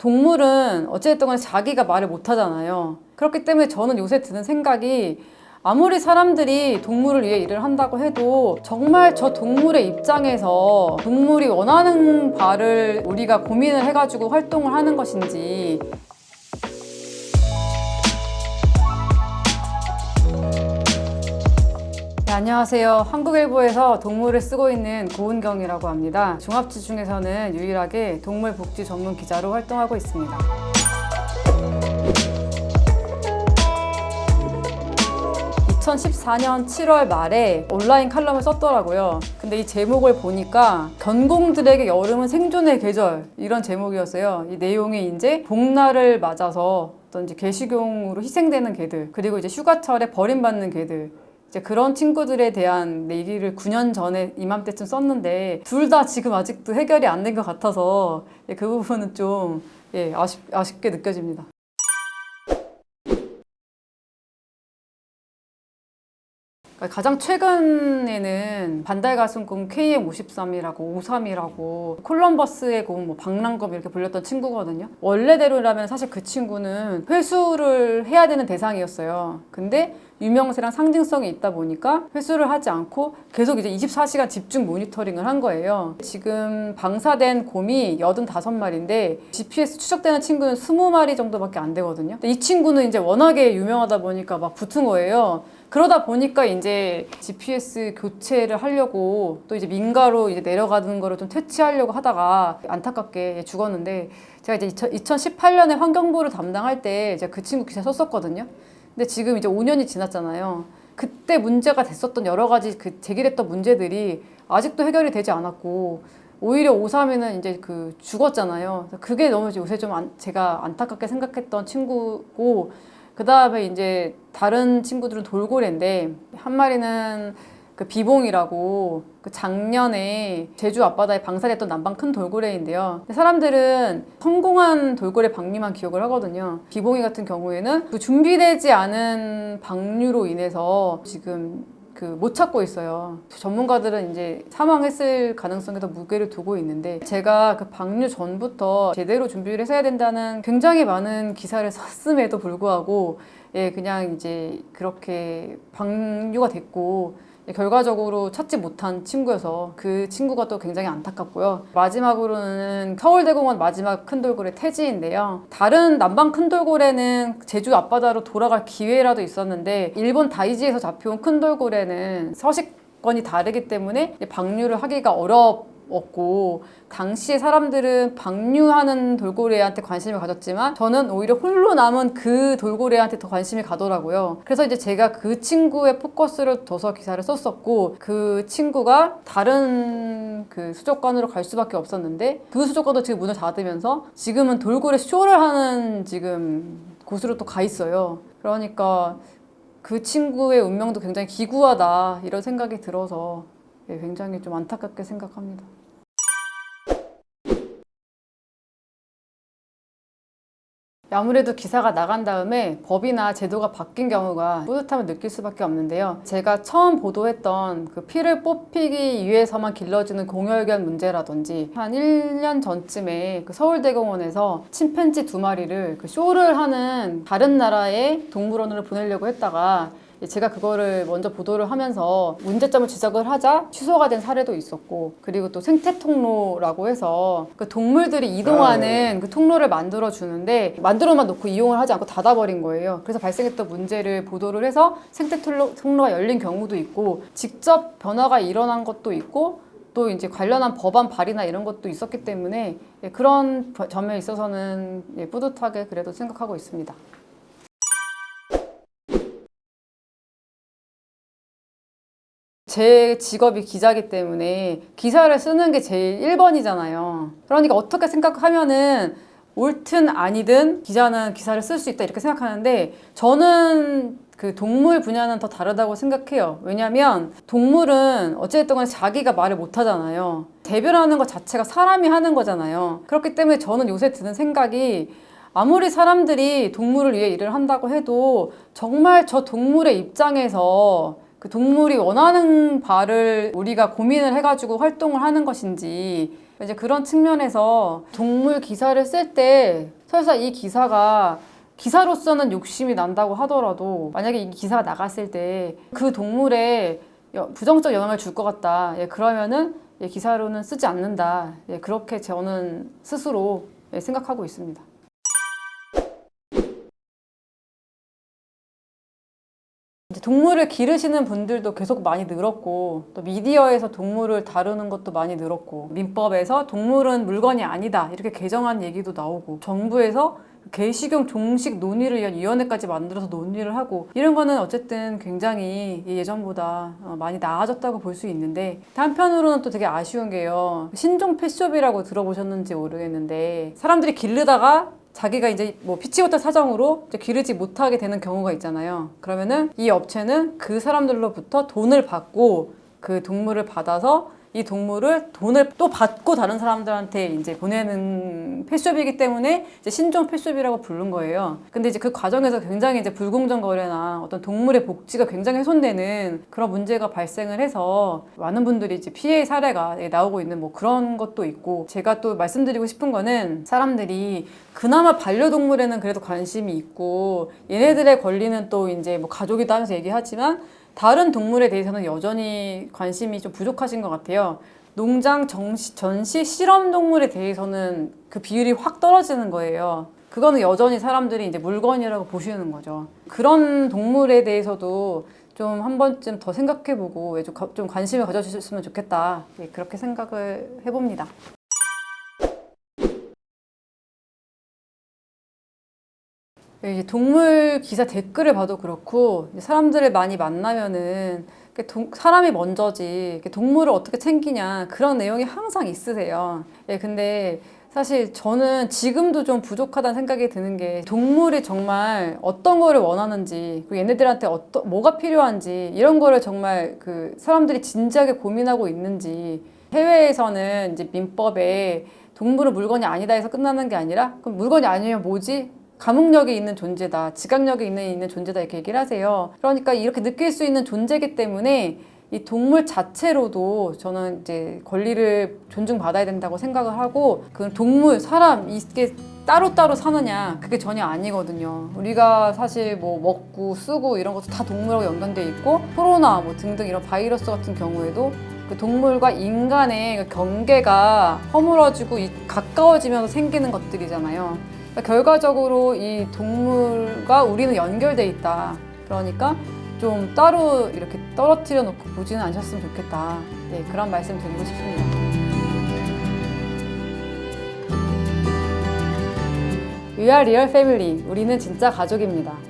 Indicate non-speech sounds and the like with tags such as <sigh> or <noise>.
동물은 어쨌든 간에 자기가 말을 못 하잖아요. 그렇기 때문에 저는 요새 드는 생각이 아무리 사람들이 동물을 위해 일을 한다고 해도 정말 저 동물의 입장에서 동물이 원하는 바를 우리가 고민을 해가지고 활동을 하는 것인지 안녕하세요. 한국일보에서 동물을 쓰고 있는 고은경이라고 합니다. 종합지 중에서는 유일하게 동물 복지 전문 기자로 활동하고 있습니다. 2014년 7월 말에 온라인 칼럼을 썼더라고요. 근데 이 제목을 보니까 견공들에게 여름은 생존의 계절 이런 제목이었어요. 이 내용이 이제 복날을 맞아서 어떤 이제 개식용으로 희생되는 개들 그리고 이제 휴가철에 버림받는 개들 이제 그런 친구들에 대한 얘기를 9년 전에 이맘때쯤 썼는데 둘 다 지금 아직도 해결이 안 된 것 같아서 예, 그 부분은 좀 예, 아쉽, 아쉽게 느껴집니다. 그러니까 가장 최근에는 반달 가슴곰 KM53이라고 53이라고 콜럼버스의 곰, 뭐 방랑검 이렇게 불렸던 친구거든요. 원래대로라면 사실 그 친구는 회수를 해야 되는 대상이었어요. 근데 유명세랑 상징성이 있다 보니까 회수를 하지 않고 계속 이제 24시간 집중 모니터링을 한 거예요. 지금 방사된 곰이 85마리인데 GPS 추적되는 친구는 20마리 정도밖에 안 되거든요. 근데 이 친구는 이제 워낙에 유명하다 보니까 막 붙은 거예요. 그러다 보니까 이제 GPS 교체를 하려고 또 이제 민가로 이제 내려가는 거를 좀 퇴치하려고 하다가 안타깝게 죽었는데 제가 이제 2018년에 환경부를 담당할 때 이제 그 친구 기사 썼었거든요. 근데 지금 이제 5년이 지났잖아요. 그때 문제가 됐었던 여러 가지 그 제기됐던 문제들이 아직도 해결이 되지 않았고 오히려 53에는 이제 그 죽었잖아요. 그게 너무 요새 좀 안- 제가 안타깝게 생각했던 친구고 그 다음에 이제 다른 친구들은 돌고래인데 한 마리는 그 비봉이라고 그 작년에 제주 앞바다에 방사됐던 남방 큰 돌고래인데요. 사람들은 성공한 돌고래 방류만 기억을 하거든요. 비봉이 같은 경우에는 그 준비되지 않은 방류로 인해서 지금 그 못 찾고 있어요. 전문가들은 이제 사망했을 가능성에 더 무게를 두고 있는데 제가 그 방류 전부터 제대로 준비를 해야 된다는 굉장히 많은 기사를 <laughs> 썼음에도 불구하고 예 그냥 이제 그렇게 방류가 됐고 예, 결과적으로 찾지 못한 친구여서 그 친구가 또 굉장히 안타깝고요. 마지막으로는 서울대공원 마지막 큰 돌고래 태지인데요. 다른 남방 큰 돌고래는 제주 앞바다로 돌아갈 기회라도 있었는데 일본 다이지에서 잡혀온 큰 돌고래는 서식 권이 다르기 때문에 방류를 하기가 어렵 고 당시에 사람들은 방류하는 돌고래한테 관심을 가졌지만 저는 오히려 홀로 남은 그 돌고래한테 더 관심이 가더라고요. 그래서 이제 제가 그 친구의 포커스를 둬서 기사를 썼었고 그 친구가 다른 그 수족관으로 갈 수밖에 없었는데 그 수족관도 지금 문을 닫으면서 지금은 돌고래 쇼를 하는 지금 곳으로 또 가 있어요. 그러니까 그 친구의 운명도 굉장히 기구하다 이런 생각이 들어서 예, 굉장히 좀 안타깝게 생각합니다. 아무래도 기사가 나간 다음에 법이나 제도가 바뀐 경우가 뿌듯함을 느낄 수밖에 없는데요. 제가 처음 보도했던 그 피를 뽑히기 위해서만 길러지는 공혈견 문제라든지 한 1년 전쯤에 그 서울대공원에서 침팬지 두 마리를 그 쇼를 하는 다른 나라의 동물원으로 보내려고 했다가 제가 그거를 먼저 보도를 하면서 문제점을 지적을 하자 취소가 된 사례도 있었고 그리고 또 생태 통로라고 해서 그 동물들이 이동하는 그 통로를 만들어 주는데 만들어만 놓고 이용을 하지 않고 닫아버린 거예요. 그래서 발생했던 문제를 보도를 해서 생태 통로, 통로가 열린 경우도 있고 직접 변화가 일어난 것도 있고 또 이제 관련한 법안 발의나 이런 것도 있었기 때문에 예, 그런 점에 있어서는 예, 뿌듯하게 그래도 생각하고 있습니다. 제 직업이 기자기 때문에 기사를 쓰는 게 제일 1번이잖아요. 그러니까 어떻게 생각하면은 옳든 아니든 기자는 기사를 쓸 수 있다 이렇게 생각하는데 저는 그 동물 분야는 더 다르다고 생각해요. 왜냐면 동물은 어쨌든 간에 자기가 말을 못 하잖아요. 대변하는 것 자체가 사람이 하는 거잖아요. 그렇기 때문에 저는 요새 드는 생각이 아무리 사람들이 동물을 위해 일을 한다고 해도 정말 저 동물의 입장에서 그 동물이 원하는 바를 우리가 고민을 해가지고 활동을 하는 것인지 이제 그런 측면에서 동물 기사를 쓸 때 설사 이 기사가 기사로서는 욕심이 난다고 하더라도 만약에 이 기사가 나갔을 때 그 동물에 여- 부정적 영향을 줄 것 같다. 예, 그러면은 예, 기사로는 쓰지 않는다. 예, 그렇게 저는 스스로 예, 생각하고 있습니다. 동물을 기르시는 분들도 계속 많이 늘었고 또 미디어에서 동물을 다루는 것도 많이 늘었고 민법에서 동물은 물건이 아니다 이렇게 개정한 얘기도 나오고 정부에서 개식용 종식 논의를 위한 위원회까지 만들어서 논의를 하고 이런 거는 어쨌든 굉장히 예전보다 어, 많이 나아졌다고 볼 수 있는데 한편으로는 또 되게 아쉬운 게요. 신종 펫숍이라고 들어보셨는지 모르겠는데 사람들이 기르다가 자기가 이제 뭐 피치 못할 사정으로 기르지 못하게 되는 경우가 있잖아요. 그러면은 이 업체는 그 사람들로부터 돈을 받고 그 동물을 받아서 이 동물을 돈을 또 받고 다른 사람들한테 이제 보내는 펫숍이기 때문에 이제 신종 펫숍이라고 부른 거예요. 근데 이제 그 과정에서 굉장히 이제 불공정 거래나 어떤 동물의 복지가 굉장히 훼손되는 그런 문제가 발생을 해서 많은 분들이 이제 피해 사례가 나오고 있는 뭐 그런 것도 있고 제가 또 말씀드리고 싶은 거는 사람들이 그나마 반려동물에는 그래도 관심이 있고 얘네들의 권리는 또 이제 뭐 가족이다 하면서 얘기하지만 다른 동물에 대해서는 여전히 관심이 좀 부족하신 것 같아요. 농장 정시, 전시 실험 동물에 대해서는 그 비율이 확 떨어지는 거예요. 그거는 여전히 사람들이 이제 물건이라고 보시는 거죠. 그런 동물에 대해서도 좀 한 번쯤 더 생각해보고 좀, 관심을 가져주셨으면 좋겠다. 예, 그렇게 생각을 해봅니다. 이제 동물 기사 댓글을 봐도 그렇고 사람들을 많이 만나면은 동- 사람이 먼저지 동물을 어떻게 챙기냐 그런 내용이 항상 있으세요. 예, 근데 사실 저는 지금도 좀 부족하다는 생각이 드는 게 동물이 정말 어떤 거를 원하는지 그리고 얘네들한테 어떤 뭐가 필요한지 이런 거를 정말 그 사람들이 진지하게 고민하고 있는지 해외에서는 이제 민법에 동물은 물건이 아니다 해서 끝나는 게 아니라 그럼 물건이 아니면 뭐지? 감흥력이 있는 존재다, 지각력이 있는, 있는 존재다 이렇게 얘기를 하세요. 그러니까 이렇게 느낄 수 있는 존재이기 때문에 이 동물 자체로도 저는 이제 권리를 존중받아야 된다고 생각을 하고 그 동물, 사람 이게 따로따로 사느냐 그게 전혀 아니거든요. 우리가 사실 뭐 먹고 쓰고 이런 것도 다 동물하고 연관돼 있고 코로나 뭐 등등 이런 바이러스 같은 경우에도 그 동물과 인간의 그 경계가 허물어지고 이- 가까워지면서 생기는 것들이잖아요. 그러니까 결과적으로 이 동물과 우리는 연결돼 있다. 그러니까 좀 따로 이렇게 떨어뜨려 놓고 보지는 않으셨으면 좋겠다. 네, 그런 말씀 드리고 싶습니다. Are real family. 우리는 진짜 가족입니다.